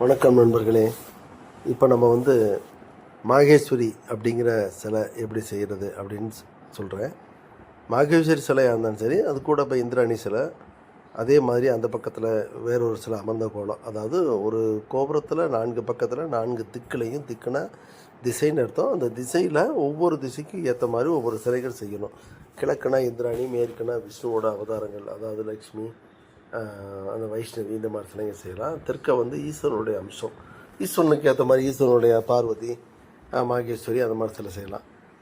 வணக்கம் நண்பர்களே. இப்போ நம்ம வந்து மாகேஸ்வரி அப்படிங்கிற சிலை எப்படி செய்கிறது அப்படின்னு சொல்கிறேன் மாகேஸ்வரி சிலையாக இருந்தாலும் சரி அது கூட இப்போ இந்திராணி சிலை அதே மாதிரி அந்த பக்கத்தில் வேறொரு சிலை அமர்ந்த கோலம். அதாவது ஒரு கோபுரத்தில் நான்கு பக்கத்தில் நான்கு திக்குலையும் திக்குனா திசைன்னு அர்த்தம். அந்த திசையில் ஒவ்வொரு திசைக்கும் ஏற்ற மாதிரி ஒவ்வொரு சிலைகள் செய்யணும். கிழக்குனா இந்திராணி மேற்குனா விஷ்ணுவோட அவதாரங்கள் அதாவது லக்ஷ்மி அந்த வைஷ்ணவி இந்த மாதிரி சிலைங்க செய்யலாம். தெற்க வந்து ஈஸ்வரனுடைய அம்சம். ஈஸ்வரனுக்கு ஏற்ற மாதிரி ஈஸ்வரனுடைய பார்வதி மாகேஸ்வரி அந்த மாதிரி சிலை செய்யலாம்.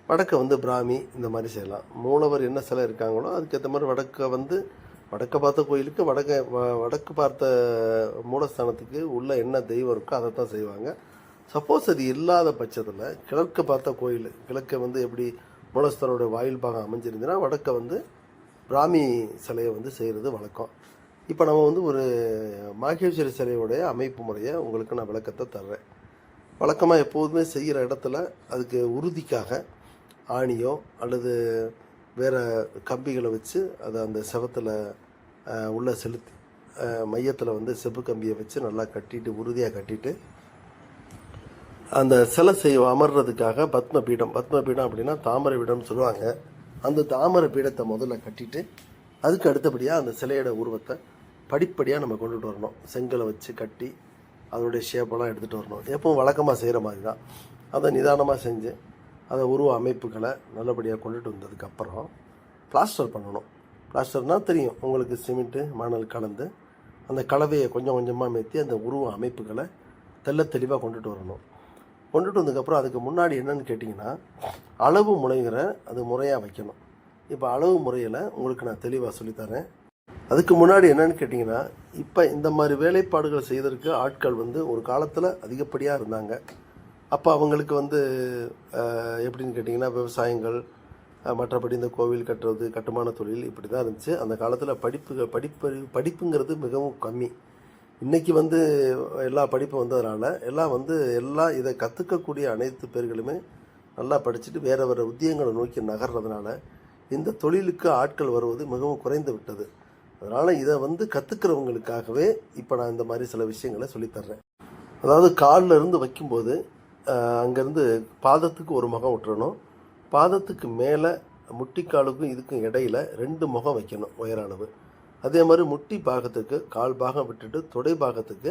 வடக்க வந்து பிராமி இந்த மாதிரி செய்யலாம். மூலவர் என்ன சிலை இருக்காங்களோ அதுக்கேற்ற மாதிரி வடக்க வந்து வடக்க பார்த்த கோயிலுக்கு வடக்க வ- வடக்கு பார்த்த மூலஸ்தானத்துக்கு உள்ளே என்ன தெய்வம் இருக்கோ அதை தான் செய்வாங்க. சப்போஸ் அது இல்லாத பட்சத்தில் கிழக்கு பார்த்த கோயில் கிழக்கை வந்து எப்படி மூலஸ்தானோட வாயில் பாகம் அமைஞ்சிருந்துன்னா வடக்க வந்து பிராமி சிலையை வந்து செய்கிறது வழக்கம். இப்போ நம்ம வந்து ஒரு மாகேஸ்வரி சிலையோடைய அமைப்பு முறையை உங்களுக்கு நான் விளக்கத்தை தர்றேன். வழக்கமாக எப்போதுமே செய்கிற இடத்துல அதுக்கு உறுதிக்காக ஆணியோ அல்லது வேறு கம்பிகளை வச்சு அதை அந்த செவத்தில் உள்ளே செலுத்தி மையத்தில் வந்து செப்பு கம்பியை வச்சு நல்லா கட்டிட்டு உறுதியாக கட்டிட்டு அந்த சிலை செய்ய அமர்றதுக்காக பத்ம பீடம் பத்ம பீடம் அப்படின்னா தாமரை பீடம்னு சொல்லுவாங்க. அந்த தாமரை பீடத்தை முதல்ல கட்டிட்டு அதுக்கு அடுத்தபடியாக அந்த சிலையோட உருவத்தை படிப்படியாக நம்ம கொண்டுட்டு வரணும். செங்கலை வச்சு கட்டி அதோடைய ஷேப்பெல்லாம் எடுத்துகிட்டு வரணும். எப்பவும் வழக்கமாக செய்கிற மாதிரி தான் அதை நிதானமாக செஞ்சு அதை உருவ அமைப்புகளை நல்லபடியாக கொண்டுட்டு வந்ததுக்கப்புறம் பிளாஸ்டர் பண்ணணும். பிளாஸ்டர்னால் தெரியும். உங்களுக்கு சிமெண்ட்டு மணல் கலந்து அந்த கலவையை கொஞ்சம் கொஞ்சமாக மேற்றி அந்த உருவ அமைப்புகளை தெல்ல தெளிவாக கொண்டுட்டு வரணும். கொண்டுட்டு வந்ததுக்கப்புறம் அதுக்கு முன்னாடி என்னன்னு கேட்டிங்கன்னா அளவு முறைகிற அது முறையாக வைக்கணும். இப்போ அளவு முறையில் உங்களுக்கு நான் தெளிவாக சொல்லித்தரேன் அதுக்கு முன்னாடி என்னன்னு கேட்டிங்கன்னா இப்போ இந்த மாதிரி வேலைப்பாடுகள் செய்வதற்கு ஆட்கள் வந்து ஒரு காலத்தில் அதிகப்படியாக இருந்தாங்க. அப்போ அவங்களுக்கு வந்து எப்படின்னு கேட்டிங்கன்னா விவசாயங்கள் மற்றபடி இந்த கோவில் கட்டுறது கட்டுமான தொழில் இப்படி தான் இருந்துச்சு. அந்த காலத்தில் படிப்பு படிப்பு படிப்புங்கிறது மிகவும் கம்மி. இன்றைக்கி வந்து எல்லா படிப்பும் வந்ததுனால எல்லாம் வந்து எல்லாம் இதை கற்றுக்கக்கூடிய அனைத்து பேர்களுமே நல்லா படிச்சுட்டு வேறு வேறு உத்தியங்களை நோக்கி நகர்றதுனால இந்த தொழிலுக்கு ஆட்கள் வருவது மிகவும் குறைந்து விட்டது. அதனால் இதை வந்து கற்றுக்கிறவங்களுக்காகவே இப்போ நான் இந்த மாதிரி சில விஷயங்களை சொல்லித்தர்றேன். அதாவது காலில் இருந்து வைக்கும்போது அங்கேருந்து பாதத்துக்கு ஒரு முகம் விட்டுறணும் பாதத்துக்கு மேலே முட்டிக்காலுக்கும் இதுக்கும் இடையில ரெண்டு முகம் வைக்கணும் உயர அளவு அதே மாதிரி முட்டி பாகத்துக்கு கால் பாகம் விட்டுட்டு தொடை பாகத்துக்கு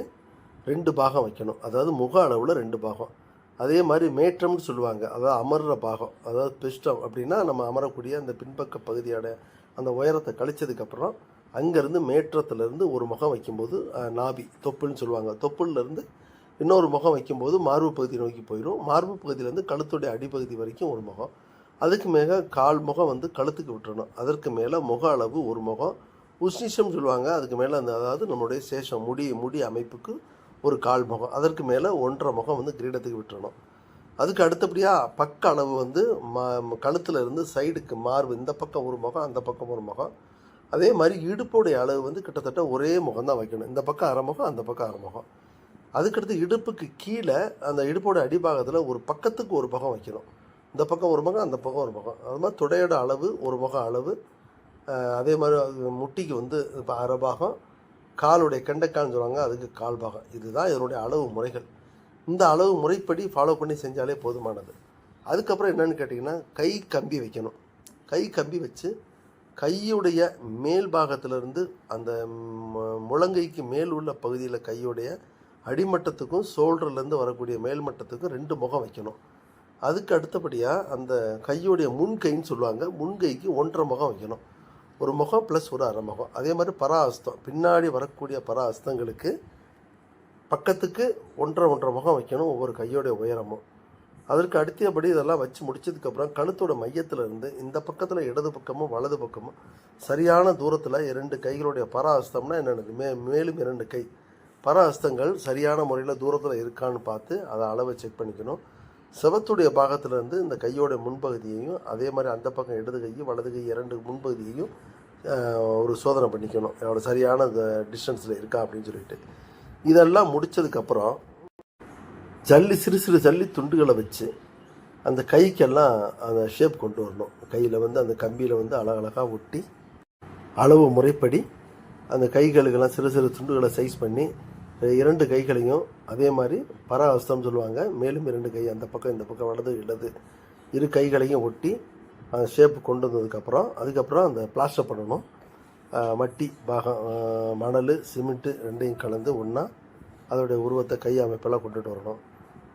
ரெண்டு பாகம் வைக்கணும். அதாவது முக அளவில் ரெண்டு பாகம். அதே மாதிரி மேற்றம்னு சொல்லுவாங்க. அதாவது அமர்ற பாகம். அதாவது பிஷ்டம் அப்படின்னா நம்ம அமரக்கூடிய அந்த பின்பக்க பகுதியோட அந்த உயரத்தை கழிச்சதுக்கப்புறம் அங்கேருந்து மேற்றத்துலேருந்து ஒரு முகம் வைக்கும்போது நாபி தொப்புள்னு சொல்லுவாங்க. தொப்புள்லேருந்து இன்னொரு முகம் வைக்கும்போது மார்பு பகுதி நோக்கி போயிடும் மார்பு பகுதியிலேருந்து கழுத்துடைய அடிப்பகுதி வரைக்கும் ஒரு முகம். அதுக்கு மேலே கால் முகம் வந்து கழுத்துக்கு விட்டுறணும். அதற்கு மேலே முக அளவு ஒரு முகம். உஷ்ணிஷம் சொல்லுவாங்க. அதுக்கு மேலே அந்த அதாவது நம்மளுடைய சேஷம் முடி முடி அமைப்புக்கு ஒரு கால் முகம். அதற்கு மேலே ஒன்றரை முகம் வந்து கிரீடத்துக்கு விட்டுறணும். அதுக்கு அடுத்தபடியாக பக்க அளவு வந்து ம கழுத்தில் இருந்து சைடுக்கு மார்பு இந்த பக்கம் ஒரு முகம் அந்த பக்கம் ஒரு முகம். அதே மாதிரி இடுப்புடைய அளவு வந்து கிட்டத்தட்ட ஒரே முகம் தான் வைக்கணும். இந்த பக்கம் அரை முகம் அந்த பக்கம் அரை முகம். அதுக்கடுத்து இடுப்புக்கு கீழே அந்த இடுப்போட அடிபாகத்தில் ஒரு பக்கத்துக்கு ஒரு பக்கம் வைக்கணும். இந்த பக்கம் ஒரு பக்கம் அந்த பக்கம் ஒரு பக்கம் அது மாதிரி துடையோட அளவு ஒரு முகம் அளவு. அதே மாதிரி முட்டிக்கு வந்து இப்போ அரை பாகம் காலுடைய கெண்டைக்கால்னு சொல்லுவாங்க அதுக்கு கால் பாகம். இதுதான் இதனுடைய அளவு முறைகள். இந்த அளவு முறைப்படி ஃபாலோ பண்ணி செஞ்சாலே போதுமானது. அதுக்கப்புறம் என்னென்னு கேட்டிங்கன்னா கை கம்பி வைக்கணும். கை கம்பி வச்சு கையுடைய மேல் பாகத்திலிருந்து அந்த முழங்கைக்கு மேல் உள்ள பகுதியில் கையுடைய அடிமட்டத்துக்கும் ஷோல்டர்லேருந்து வரக்கூடிய மேல்மட்டத்துக்கும் ரெண்டு முகம் வைக்கணும். அதுக்கு அடுத்தபடியாக அந்த கையுடைய முன்கைன்னு சொல்லுவாங்க. முன்கைக்கு ஒன்றரை முகம் வைக்கணும். ஒரு முகம் ப்ளஸ் ஒரு அரை முகம். அதே மாதிரி பராஹஸ்தம் பின்னாடி வரக்கூடிய பராஹஸ்தங்களுக்கு பக்கத்துக்கு ஒன்றரை ஒன்றரை முகம் வைக்கணும். ஒவ்வொரு கையோடைய உயரமும். அதற்கு அடுத்தபடி இதெல்லாம் வச்சு முடிச்சதுக்கப்புறம் கழுத்தோட மையத்தில் இருந்து இந்த பக்கத்தில் இடது பக்கமும் வலது பக்கமும் சரியான தூரத்தில் இரண்டு கைகளுடைய பராஹஸ்தம்னா என்னென்னது? மே மேலும் இரண்டு கை. பராஹஸ்தங்கள் சரியான முறையில் தூரத்தில் இருக்கான்னு பார்த்து அதை அளவை செக் பண்ணிக்கணும். செவத்துடைய பாகத்திலிருந்து இந்த கையோட முன்பகுதியையும் அதே மாதிரி அந்த பக்கம் இடது கையும் வலது கை இரண்டு முன்பகுதியையும் ஒரு சோதனை பண்ணிக்கணும். அதோட சரியான டிஸ்டன்ஸில் இருக்கா அப்படின்னு சொல்லிட்டு. இதெல்லாம் முடிச்சதுக்கப்புறம் ஜல்லி சிறு சிறு ஜல்லி துண்டுகளை வச்சு அந்த கைக்கெல்லாம் அந்த ஷேப் கொண்டு வரணும். கையில் வந்து அந்த கம்பியில் வந்து அழகழகாக ஒட்டி அளவு முறைப்படி அந்த கைகளுக்கெல்லாம் சிறு சிறு துண்டுகளை சைஸ் பண்ணி இரண்டு கைகளையும் அதே மாதிரி பராஹஸ்தம் சொல்லுவாங்க. மேலும் இரண்டு கை அந்த பக்கம் இந்த பக்கம் வலது இடது இரு கைகளையும் ஒட்டி அந்த ஷேப்பு கொண்டு வந்ததுக்கப்புறம் அதுக்கப்புறம் அந்த பிளாஸ்டர் பண்ணணும். மட்டி பாகம் மணல் சிமெண்ட்டு ரெண்டையும் கலந்து ஒன்றா அதோடைய உருவத்தை கை அமைப்பெல்லாம் கொண்டுட்டு வரணும்.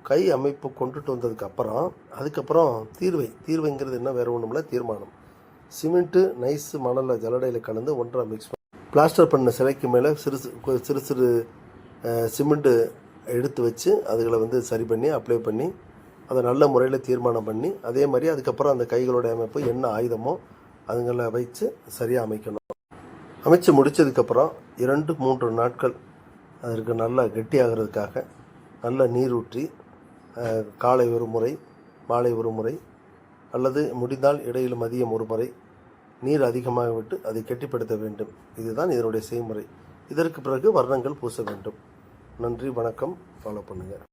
கை அமைப்பு கொண்டுட்டு வந்ததுக்கப்புறம் அதுக்கப்புறம் தீர்வை தீர்வைங்கிறது என்ன வேறு ஒன்றுமில்ல தீர்மானம். சிமெண்ட்டு நைஸு மணலில் ஜலடையில் கலந்து ஒன்றாக மிக்ஸ் பண்ணி பிளாஸ்டர் பண்ண சிலைக்கு மேலே சிறு சிறு சிறு சிறு சிமெண்ட்டு எடுத்து வச்சு அதுகளை வந்து சரி பண்ணி அப்ளை பண்ணி அதை நல்ல முறையில் தீர்மானம் பண்ணி அதே மாதிரி அதுக்கப்புறம் அந்த கைகளுடைய அமைப்பு என்ன ஆயுதமோ அதுங்களை வைத்து சரியாக அமைக்கணும். அமைச்சு முடித்ததுக்கப்புறம் இரண்டு மூன்று நாட்கள் அதற்கு நல்லா கெட்டியாகிறதுக்காக நல்லா நீர் ஊற்றி காலை ஒரு முறை மாலை ஒரு முறை அல்லது முடிந்தால் இடையில் மதியம் ஒரு முறை நீர் அதிகமாக விட்டு அதை கெட்டிப்படுத்த வேண்டும். இதுதான் இதனுடைய செய்முறை. இதற்கு பிறகு வர்ணங்கள் பூச வேண்டும். நன்றி வணக்கம். ஃபாலோ பண்ணுங்கள்